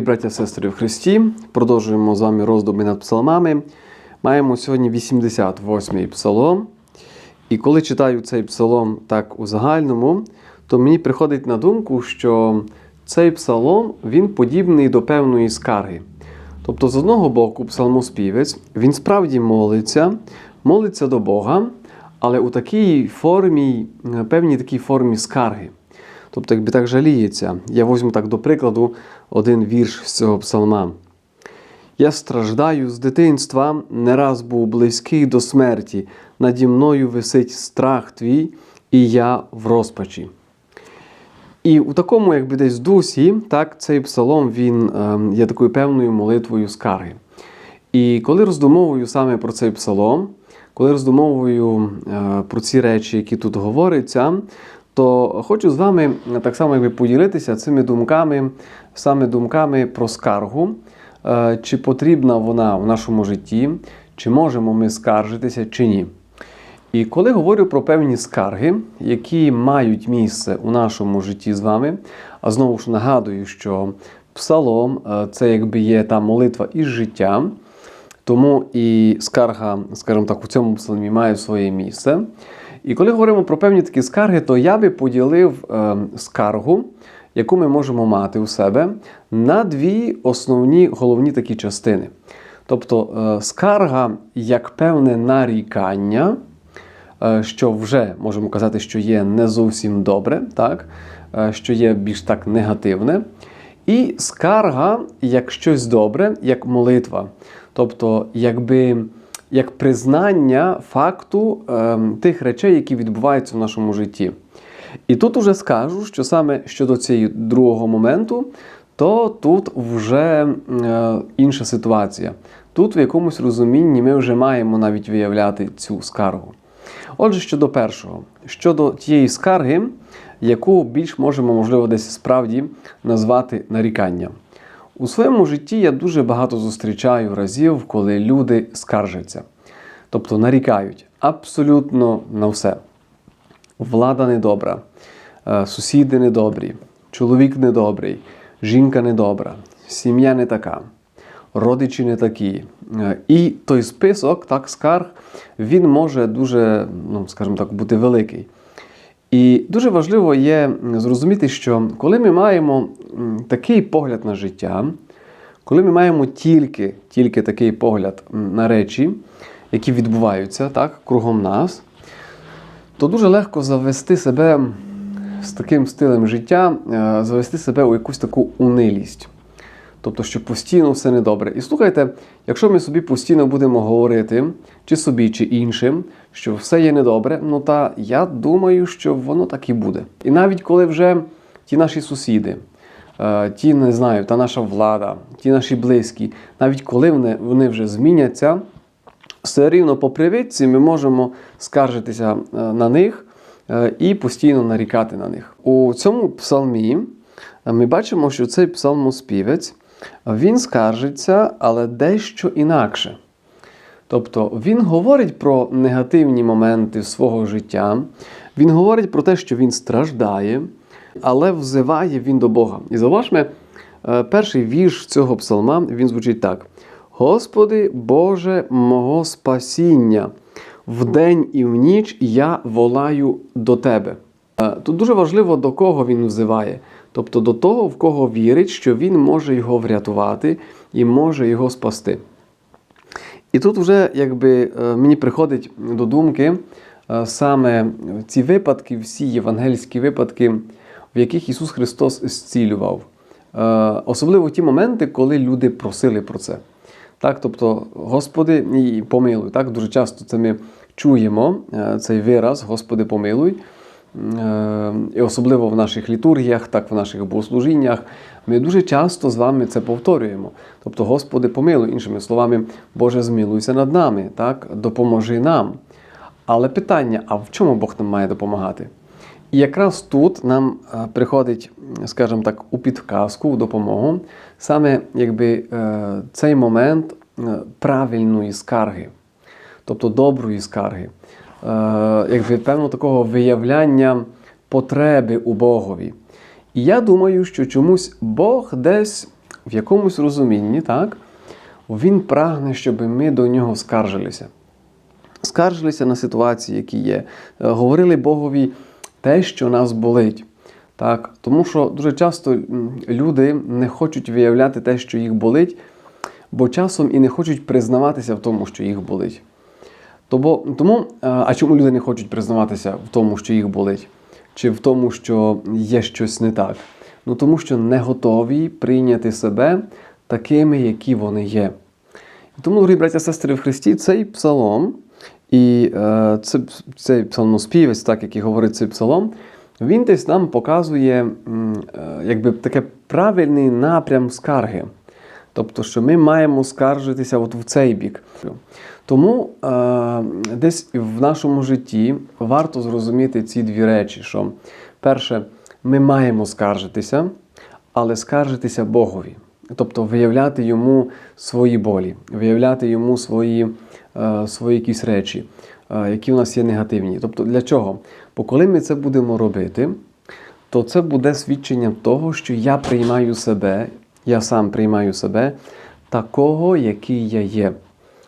Браття сестри в Христі, продовжуємо з вами роздуми над псалмами. Маємо сьогодні 88-й псалом. І коли читаю цей псалом так у загальному, то мені приходить на думку, що цей псалом він подібний до певної скарги. Тобто, з одного боку, псалмоспівець він справді молиться, молиться до Бога, але у такій формі, певній такій формі скарги. Тобто, якби так жаліється. Я візьму так до прикладу один вірш з цього псалма. Я страждаю з дитинства, не раз був близький до смерті. Наді мною висить страх твій, і я в розпачі. І у такому, якби десь дусі, так, цей псалом він е, є такою певною молитвою скарги. І коли роздумовую саме про цей псалом, коли роздумовую е, про ці речі, які тут говоряться, то хочу з вами так само якби поділитися цими думками, саме думками про скаргу, е, чи потрібна вона в нашому житті, чи можемо ми скаржитися, чи ні. І коли говорю про певні скарги, які мають місце у нашому житті з вами, а знову ж нагадую, що псалом е, це якби є та молитва із життя, тому і скарга, скажімо так, у цьому псалмі має своє місце. І коли говоримо про певні такі скарги, то я би поділив е, скаргу, яку ми можемо мати у себе, на дві основні головні такі частини. Тобто е, скарга як певне нарікання, е, що вже можемо казати, що є не зовсім добре, так? що є більш так негативне. І скарга як щось добре, як молитва. Тобто, якби як признання факту е, тих речей, які відбуваються в нашому житті. І тут уже скажу, що саме щодо цього другого моменту, то тут вже е, інша ситуація. Тут в якомусь розумінні ми вже маємо навіть виявляти цю скаргу. Отже, щодо першого, щодо тієї скарги, яку більш можемо, можливо, десь справді назвати наріканням. У своєму житті я дуже багато зустрічаю разів, коли люди скаржаться, тобто нарікають абсолютно на все. Влада недобра, е, сусіди недобрі, чоловік недобрий, жінка недобра, сім'я не така, родичі не такі. Е, І той список, так, скарг, він може дуже, ну, скажімо так, бути великий. І дуже важливо є зрозуміти, що коли ми маємо такий погляд на життя, коли ми маємо тільки, тільки такий погляд на речі, які відбуваються так, кругом нас, то дуже легко завести себе з таким стилем життя, е, завести себе у якусь таку унилість. Тобто, що постійно все недобре. І слухайте, якщо ми собі постійно будемо говорити, чи собі, чи іншим, що все є недобре, ну та я думаю, що воно так і буде. І навіть коли вже ті наші сусіди, е, ті, не знаю, та наша влада, ті наші близькі, навіть коли вони, вони вже зміняться, все рівно по привичці ми можемо скаржитися е, на них е, і постійно нарікати на них. У цьому псалмі ми бачимо, що цей псалмоспівець він скаржиться, але дещо інакше. Тобто він говорить про негативні моменти свого життя, він говорить про те, що він страждає, але взиває він до Бога. І зауважме, е, перший вірш цього псалма він звучить так: Господи Боже мого спасіння, вдень і в ніч я волаю до Тебе. Е, Тут дуже важливо, до кого він взиває. Тобто до того, в кого вірить, що він може його врятувати і може його спасти. І тут вже якби е, мені приходить до думки е, саме ці випадки, всі євангельські випадки, в яких Ісус Христос зцілював. Е, Особливо ті моменти, коли люди просили про це. Так, тобто, Господи, помилуй. Так, дуже часто це ми чуємо, цей вираз Господи, помилуй. Е, І особливо в наших літургіях, так в наших богослужіннях, ми дуже часто з вами це повторюємо. Тобто, Господи, помилуй, іншими словами, Боже, змилуйся над нами, так? допоможи нам. Але питання: а в чому Бог нам має допомагати? І якраз тут нам е, приходить, скажімо так, у підказку, у допомогу, саме якби е, цей момент правильної скарги, тобто доброї скарги, якби певно такого виявляння потреби у Богові. І я думаю, що чомусь Бог десь в якомусь розумінні, так, він прагне, щоб ми до нього скаржилися. Скаржилися на ситуації, які є, Е, говорили Богові те, що нас болить. Так? Тому що дуже часто люди не хочуть виявляти те, що їх болить, бо часом і не хочуть признаватися в тому, що їх болить. Тому, е, а чому люди не хочуть признаватися в тому, що їх болить? Чи в тому, що є щось не так? Ну тому що не готові прийняти себе такими, які вони є. І тому, дорогі браття сестри в Христі, цей псалом, і е, це, цей псалмоспівець, так як і говорить цей псалом, він десь нам показує е, якби таке правильний напрям скарги. Тобто, що ми маємо скаржитися от в цей бік. Тому е, десь в нашому житті варто зрозуміти ці дві речі: що перше, ми маємо скаржитися, але скаржитися Богові. Тобто виявляти йому свої болі, виявляти йому свої, е, свої якісь речі, е, які у нас є негативні. Тобто для чого? Бо коли ми це будемо робити, то це буде свідченням того, що я приймаю себе, я сам приймаю себе такого, який я є.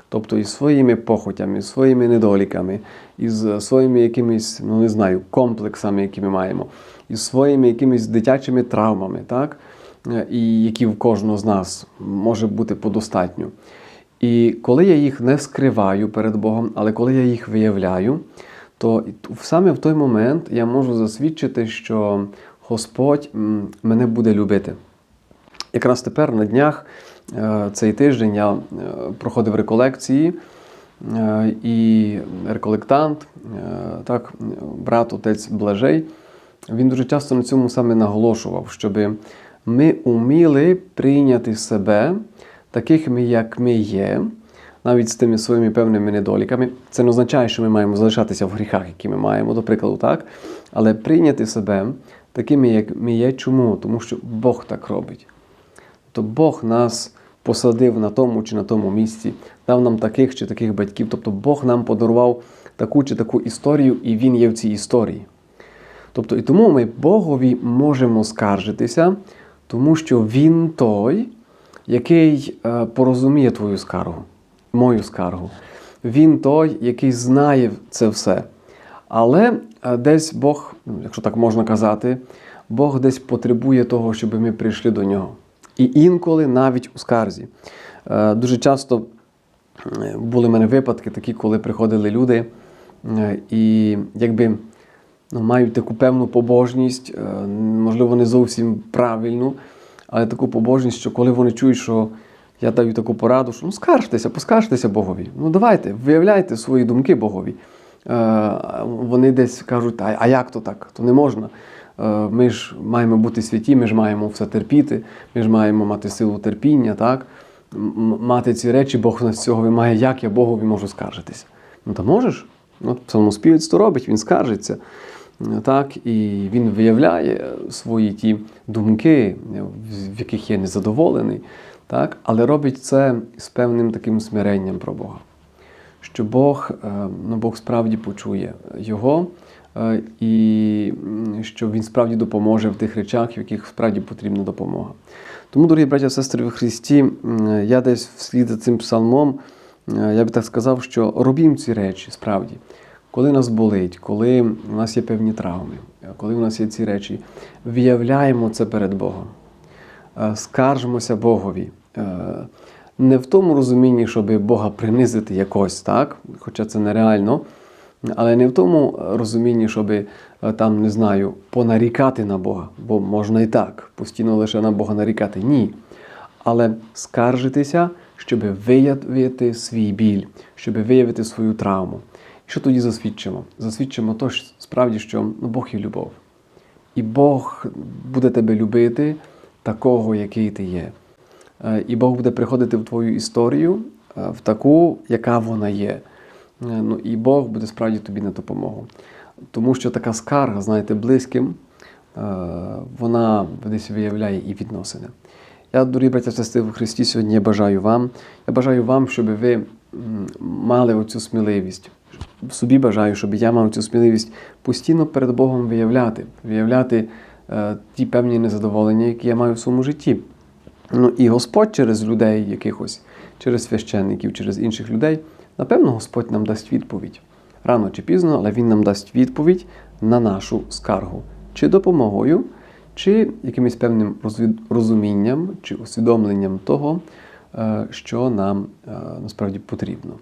Тобто із своїми похотями, своїми недоліками, із своїми якимись, ну не знаю, комплексами, які ми маємо, із своїми якимись дитячими травмами, так? І які в кожного з нас може бути подостатньо. І коли я їх не скриваю перед Богом, але коли я їх виявляю, то саме в той момент я можу засвідчити, що Господь мене буде любити. Якраз тепер на днях е, цей тиждень я е, проходив реколекції, е, і реколектант, так, брат отець Блажей, він дуже часто на цьому саме наголошував, щоб ми уміли прийняти себе такими, як ми є, навіть з тими своїми певними недоліками. Це не означає, що ми маємо залишатися в гріхах, які ми маємо, до прикладу, так? Але прийняти себе такими, як ми є. Чому? Тому що Бог так робить. То Бог нас посадив на тому чи на тому місці, дав нам таких чи таких батьків. Тобто Бог нам подарував таку чи таку історію, і Він є в цій історії. Тобто, і тому ми Богові можемо скаржитися, тому що Він той, який е, порозуміє твою скаргу, мою скаргу. Він той, який знає це все. Але е, десь Бог, ну, якщо так можна казати, Бог десь потребує того, щоб ми прийшли до нього. І інколи навіть у скарзі. Е, Дуже часто е, були в мене випадки такі, коли приходили люди е, і якби ну, мають таку певну побожність, можливо, не зовсім правильну, але таку побожність, що коли вони чують, що я даю таку пораду, що ну скаржтеся, поскаржтеся Богові. Ну давайте, виявляйте свої думки Богові. Вони десь кажуть, а як то так? То не можна. Е, Ми ж маємо бути святі, ми ж маємо все терпіти, ми ж маємо мати силу терпіння, так? Мати ці речі, Бог нас цього вимагає, як я Богові можу скаржитися. Ну та можеш? От псалмоспівець то робить, він скаржиться. Так, і він виявляє свої ті думки, в яких є незадоволений, так, але робить це з певним таким смиренням про Бога. Що Бог, е, ну, Бог справді почує його, е, і що він справді допоможе в тих речах, в яких справді потрібна допомога. Тому, дорогі браття сестри в Христі, я десь вслід за цим псалмом, е, я би так сказав, що робім ці речі справді. Коли нас болить, коли у нас є певні травми, коли у нас є ці речі, виявляємо це перед Богом, Е, скаржимося Богові. Е, Не в тому розумінні, щоб Бога принизити якось, так? хоча це нереально, але не в тому розумінні, щоб е, там, не знаю, понарікати на Бога, бо можна і так, постійно лише на Бога нарікати. Ні. Але скаржитися, щоб виявити свій біль, щоб виявити свою травму. І що тоді засвідчимо? Засвідчимо то, справді, що ну, Бог є любов. І Бог буде тебе любити такого, який ти є. Е, І Бог буде приходити в твою історію е, в таку, яка вона є. Е, Ну, і Бог буде справді тобі на допомогу. Тому що така скарга, знаєте, близьким, е, вона десь виявляє і відносини. Я, дорогі браття, сестри в Христі, сьогодні я бажаю вам. Я бажаю вам, щоб ви мали оцю сміливість. Собі бажаю, щоб я мав цю сміливість постійно перед Богом виявляти, виявляти е, ті певні незадоволення, які я маю в своєму житті. Ну і Господь через людей якихось, через священників, через інших людей, напевно, Господь нам дасть відповідь. Рано чи пізно, але Він нам дасть відповідь на нашу скаргу, чи допомогою, чи якимось певним розумінням чи усвідомленням того, е, що нам е, насправді потрібно.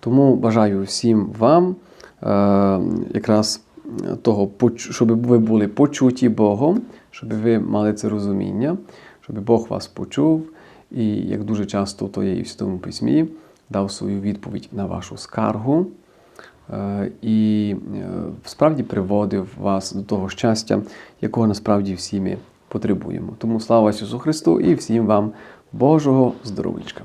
Тому бажаю всім вам е, якраз того, щоб ви були почуті Богом, щоб ви мали це розуміння, щоб Бог вас почув, і як дуже часто то є і в Святому Письмі, дав свою відповідь на вашу скаргу е, і е, справді приводив вас до того щастя, якого насправді всі ми потребуємо. Тому слава Ісусу Христу і всім вам Божого здоров'ячка!